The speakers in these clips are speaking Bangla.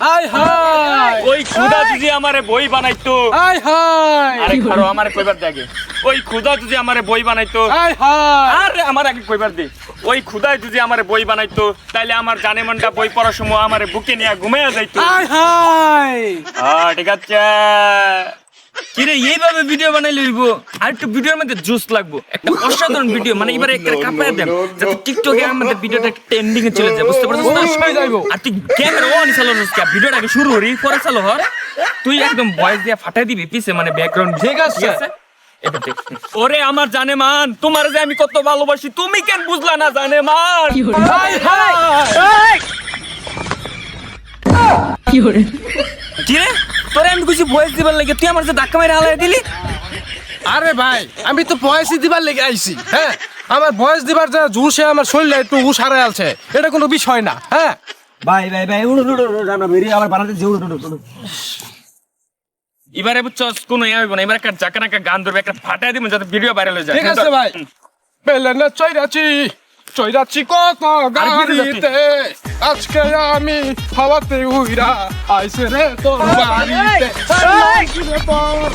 High high. ওই খুদা যদি আমারে বই বানাইতো। হাই হাই। আরে খারো আমারে কইবার দে আগে। ওই খুদা যদি আমারে বই বানাইতো। হাই হাই। আরে আমার আগে কইবার দে। ওই খুদাই যদি আমারে বই বানাইতো তাইলে আমার জানে মনটা বই পড়ার সময় আমারে বুকে নিয়ে ঘুমাইয়া যাইতো। High high. আ ঠিক আছে। কিরে এইভাবে ভিডিও বানাইলে হইব? আর একটু ভিডিওর মধ্যে জুস লাগবো। একটা অসাধারণ ভিডিও মানে এবারে একটা কাপায় দেন যাতে টিকটকে আমাদের ভিডিওটা ট্রেন্ডিং এ চলে যায় বুঝতে পারছিস যাইবো। আর তুই ক্যামেরা অন ভিডিওটাকে শুরু করি পরে চালো হর তুই একদম ভয়েস দিয়ে ফাটাই দিবি পিছে মানে ব্যাকগ্রাউন্ড ঠিক আছে। এটা ওরে আমার জানে মান তোমার যে আমি কত ভালোবাসি তুমি কেন বুঝলা না জানে মান হাই হাই! কিরে তোরে আমি কিছু ভয়েস দিবার লাগে তুই আমার যে ধাক্কা মেরে হালাই দিলি? আরে ভাই আমি তো বয়সই দিবার লেগে আইছি হ্যাঁ? আমার বয়স দিবার যা জুসে আমার শরীরে একটু উসারে আছে এটা কোনো বিষয় না হ্যাঁ? ভাই ভাই ভাই উড়ো উড়ো উড়ো আমরা বেরিয়ে আবার বানাতে যে উড়ো উড়ো উড়ো। এবারে বুঝছস কোনো ইয়ে হইব না এবার একটা জাকা নাকা গান ধরবে একটা ফাটাই দিব যাতে ভিডিও ভাইরাল হয়ে যায়। ঠিক আছে ভাই। পেলে না চৈরাছি চৈরাছি কত গাড়িতে। আজকে আমি হাওয়াতে উইরা আইসে রে তোর বাড়িতে। কিরে তোর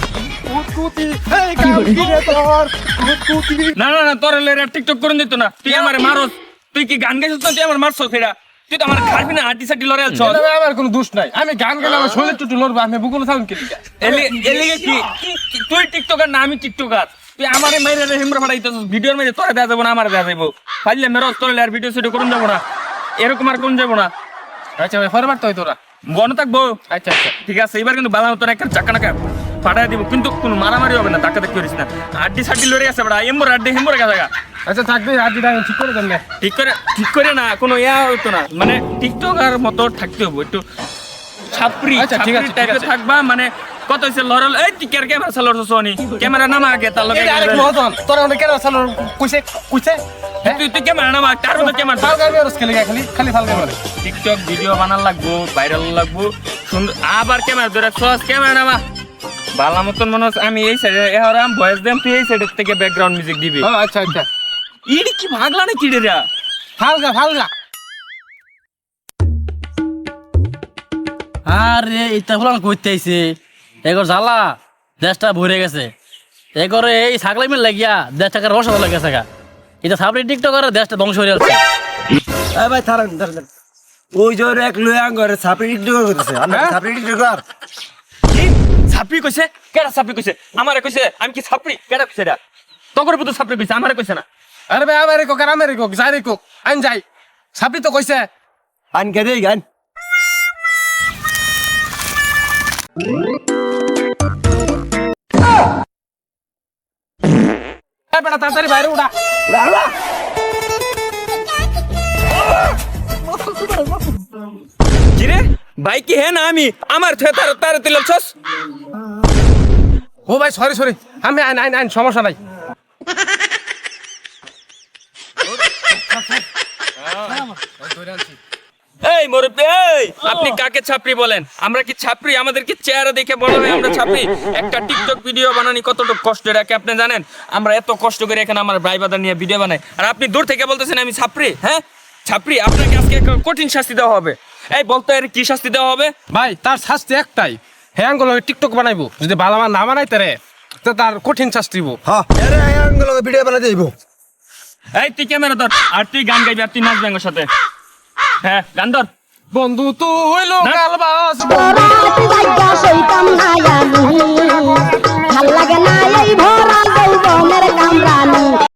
কুতকুতি এই কাম কিরে তোর কুতকুতি না না না তোর লেরা টিকটক করে দিত না। তুই আমারে মারস? তুই কি গান গাইছিস না তুই আমার মারছস সেটা? তুই তো আমার খারবি না আটি সাটি লড়ে আছস আমার কোনো দোষ নাই। আমি গান গেলে আমার শরীর টুটু লড়বো আমি বুকুনো থাকুন কি? এলি এলিগে কি? কি- তুই টিকটকার না আমি টিকটকার। তুই আমারে মাইরে রে হিমরা ফাটাইতেছ ভিডিওর মধ্যে তোরা দেয়া যাব না আমার দেয়া যাব পাইলে মেরস তোর আর ভিডিও সেটা করুন যাব না। এরকম আর কোন যাব না। আচ্ছা ভাই ফরবার তো তোরা। বন থাকব। আচ্ছা আচ্ছা ঠিক আছে এবার কিন্তু বালা মতন একটা চাকা নাকা ফাটাই দিব কিন্তু কোনো মারামারি হবে না টাকা দেখতে করিস না। আড্ডি সাড্ডি লড়ে আছে বড়া। এম্বর আড্ডি হেম্বর গা জায়গা। আচ্ছা থাকবে দিন ঠিক করে দেন ঠিক করে ঠিক করে না কোনো ইয়া হতো না। মানে টিকটকার মতো থাকতে হবে একটু ছাপরি আচ্ছা, ঠিক আছে, ছাপরি ঠিক আছে। থাকবা মানে কত হইছে লরল এই তুই কের ক্যামেরা চালার সোনি ক্যামেরা নামা আগে তার লগে এই আরেক মহতন তোরা অনেক কেন চালো কইছে কইছে হ্যাঁ? তুই তুই ক্যামেরা নামা? তার মধ্যে ক্যামেরা ফাল গাবি আর খেলে খালি খালি ফাল গাবি টিকটক ভিডিও বানার লাগবো ভাইরাল লাগবো। সুন্দর আবার ক্যামেরা ধরে সস ক্যামেরা নামা। বালা মতন মনে হচ্ছে আমি এই সাইডে এবার আমি ভয়েস দেম তুই এই সাইডের থেকে ব্যাকগ্রাউন্ড মিউজিক দিবি। আচ্ছা আচ্ছা। ইডি কি ভাগলা না কিডে রা? ফালগা ফালগা। আরে এটা ফুলান করতে আইছে? এগর জ্বালা দেশটা ভরে গেছে। এগরে এই ছাগলাই মিল লাগিয়া দেশটাকে রস লাগে গেছে এটা সাবরি টিকটক করে দেশটা ধ্বংস হয়ে যাচ্ছে। এই ভাই থারেন থারেন ওই ওর এক লয়ে আঙ্গরে ছাপড়ি টিকটক করতেছে। আমরা? ছাপড়ি টিকটক কি? ছাপড়ি কইছে? কেডা ছাপড়ি কইছে? আমারে কইছে আমি কি ছাপড়ি? কেডা কইছে এটা? তগর পুতো ছাপড়ি কইছে আমারে কইছে না। আরে ভাই আমারে কোক আর আমারে কোক রে আইন যাই। সাপি তো কইছে। আন কে দেই গান বেটা তাড়াতাড়ি বাইরে উড়া কিরে ভাই কি হ্যাঁ না আমি আমার থেকে তার তার তিল ছস ও ভাই সরি সরি আমি আইন আইন আইন সমস্যা নাই এই মুরব্বি এই। আপনি কাকে ছাপড়ি বলেন? আমরা কি ছাপড়ি? আমাদের কি চেহারা দেখে বলা হয় আমরা ছাপড়ি? একটা টিকটক ভিডিও বানানি কতটুকু কষ্ট রাখে আপনি জানেন? আমরা এত কষ্ট করে এখানে আমার ভাই বাদার নিয়ে ভিডিও বানাই। আর আপনি দূর থেকে বলতেছেন আমি ছাপড়ি হ্যাঁ? ছাপড়ি আপনাকে আজকে কঠিন শাস্তি দেওয়া হবে। এই বলতো এর কি শাস্তি দেওয়া হবে? ভাই তার শাস্তি একটাই। হ্যাঁ গুলো টিকটক বানাইবো। যদি ভালো আমার না বানাইতে রে তো তার কঠিন শাস্তি হইবো। হ্যাঁ ভিডিও বানাতে দেইবো এই তুই ক্যামেরা ধর। আর তুই গান গাইবি আর তুই নাচবি আমার সাথে। হ্যাঁ গান ধর বন্ধু তুই। Local bus